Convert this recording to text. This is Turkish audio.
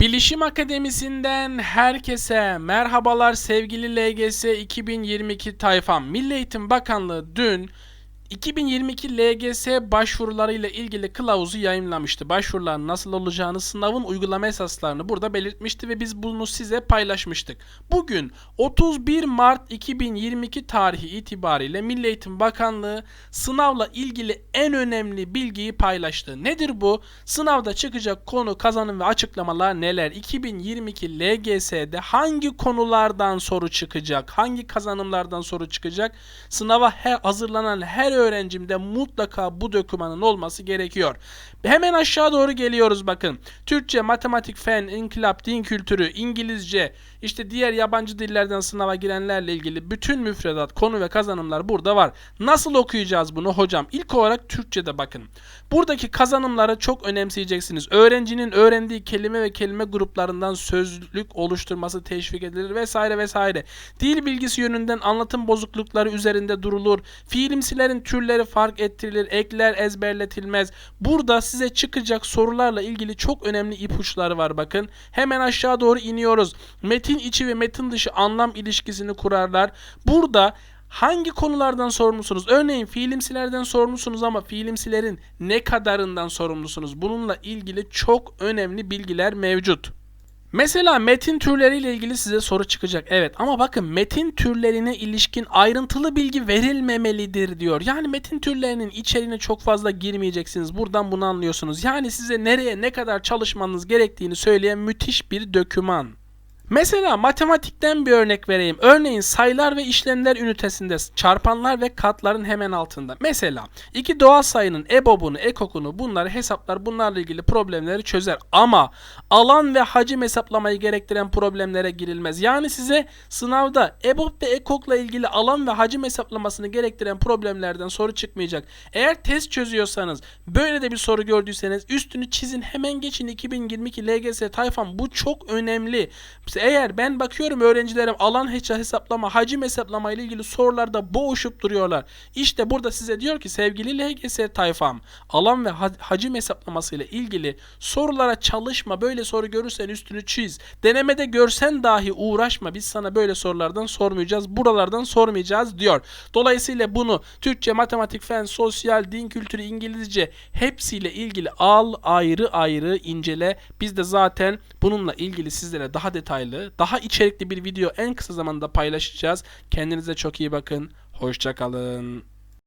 Bilişim Akademisi'nden herkese merhabalar sevgili LGS 2022 tayfam. Milli Eğitim Bakanlığı dün 2022 LGS başvurularıyla ilgili kılavuzu yayınlamıştı. Başvuruların nasıl olacağını, sınavın uygulama esaslarını burada belirtmişti ve biz bunu size paylaşmıştık. Bugün 31 Mart 2022 tarihi itibariyle Milli Eğitim Bakanlığı sınavla ilgili en önemli bilgiyi paylaştı. Nedir bu? Sınavda çıkacak konu, kazanım ve açıklamalar neler? 2022 LGS'de hangi konulardan soru çıkacak? Hangi kazanımlardan soru çıkacak? Sınava her hazırlanan her öğrencimde mutlaka bu dokümanın olması gerekiyor. Hemen aşağı doğru geliyoruz bakın. Türkçe, matematik, fen, inkılap, din kültürü, İngilizce, işte diğer yabancı dillerden sınava girenlerle ilgili bütün müfredat, konu ve kazanımlar burada var. Nasıl okuyacağız bunu hocam? İlk olarak Türkçe'de bakın. Buradaki kazanımları çok önemseyeceksiniz. Öğrencinin öğrendiği kelime ve kelime gruplarından sözlük oluşturması teşvik edilir vesaire vesaire. Dil bilgisi yönünden anlatım bozuklukları üzerinde durulur. Fiilimsilerin türleri fark ettirilir, ekler ezberletilmez. Burada size çıkacak sorularla ilgili çok önemli ipuçları var bakın. Hemen aşağı doğru iniyoruz. Metin içi ve metin dışı anlam ilişkisini kurarlar. Burada Hangi konulardan sorumlusunuz? Örneğin fiilimsilerden sorumlusunuz ama fiilimsilerin ne kadarından sorumlusunuz? Bununla ilgili çok önemli bilgiler mevcut. Mesela metin türleriyle ilgili size soru çıkacak. Evet ama bakın metin türlerine ilişkin ayrıntılı bilgi verilmemelidir diyor. Yani metin türlerinin içeriğine çok fazla girmeyeceksiniz. Buradan bunu anlıyorsunuz. Yani size nereye ne kadar çalışmanız gerektiğini söyleyen müthiş bir döküman. Mesela matematikten bir örnek vereyim. Örneğin sayılar ve işlemler ünitesinde çarpanlar ve katların hemen altında. Mesela iki doğal sayının EBOB'unu, EKOK'unu bunları hesaplar bunlarla ilgili problemleri çözer. Ama alan ve hacim hesaplamayı gerektiren problemlere girilmez. Yani size sınavda EBOB ve EKOK'la ilgili alan ve hacim hesaplamasını gerektiren problemlerden soru çıkmayacak. Eğer test çözüyorsanız böyle de bir soru gördüyseniz üstünü çizin hemen geçin 2022 LGS tayfam bu çok önemli. İşte eğer ben bakıyorum öğrencilerim alan hesaplama, hacim hesaplama ile ilgili sorularda boğuşup duruyorlar. İşte burada size diyor ki sevgili LGS tayfam alan ve hacim hesaplaması ile ilgili sorulara çalışma. Böyle soru görürsen üstünü çiz. Denemede görsen dahi uğraşma. Biz sana böyle sorulardan sormayacağız. Buralardan sormayacağız diyor. Dolayısıyla bunu Türkçe, matematik, fen, sosyal, din kültürü, İngilizce hepsiyle ilgili al ayrı ayrı incele. Biz de zaten bununla ilgili sizlere daha detaylı detaylı, daha içerikli bir video en kısa zamanda paylaşacağız. Kendinize çok iyi bakın. Hoşçakalın.